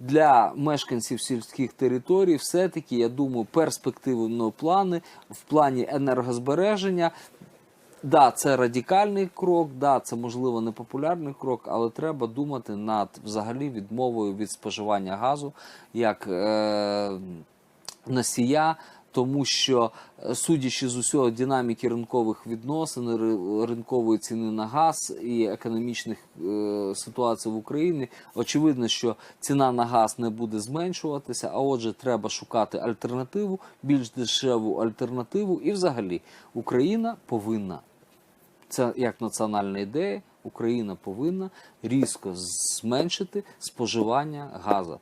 для мешканців сільських територій, все-таки, я думаю, перспективні плани в плані енергозбереження. Да, це радикальний крок, да, це можливо непопулярний крок, але треба думати над взагалі відмовою від споживання газу як е, носія, тому що, е, судячи з усього динаміки ринкових відносин, ринкової ціни на газ і економічних е, ситуацій в Україні, очевидно, що ціна на газ не буде зменшуватися. А отже, треба шукати альтернативу, більш дешеву альтернативу, і взагалі Україна повинна це як національна ідея, Україна повинна різко зменшити споживання газу.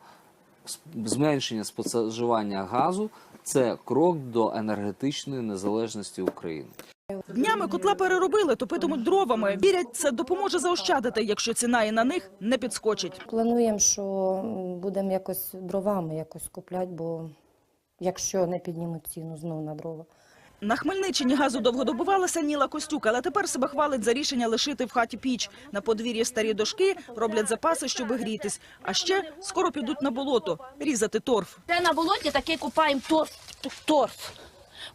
Зменшення споживання газу це крок до енергетичної незалежності України. Днями котла переробили, топитимуть дровами. Вірять, це допоможе заощадити, якщо ціна і на них не підскочить. Плануємо, що будемо якось дровами якось купляти, бо якщо не піднімуть ціну знову на дрова. На Хмельниччині газу довго добувалася Ніла Костюк, але тепер себе хвалить за рішення лишити в хаті піч. На подвір'ї старі дошки роблять запаси, щоб грітись. А ще скоро підуть на болото різати торф. Де на болоті таки купаємо торф, торф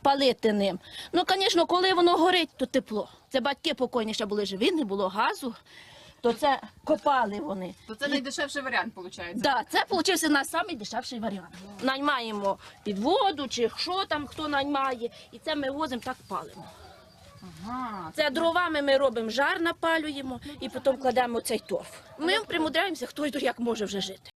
палити ним. Ну, звісно, коли воно горить, то тепло. Це батьки покойні ще були живі, не було газу, то це копали вони. То це найдешевший варіант, виходить. Да, це виходить наш найдешевший варіант. Наймаємо під воду чи що там хто наймає, і це ми возимо так палимо. Ага. Це дровами ми робимо жар, напалюємо і потім кладемо цей торф. Ми примудряємося, хто як може вже жити.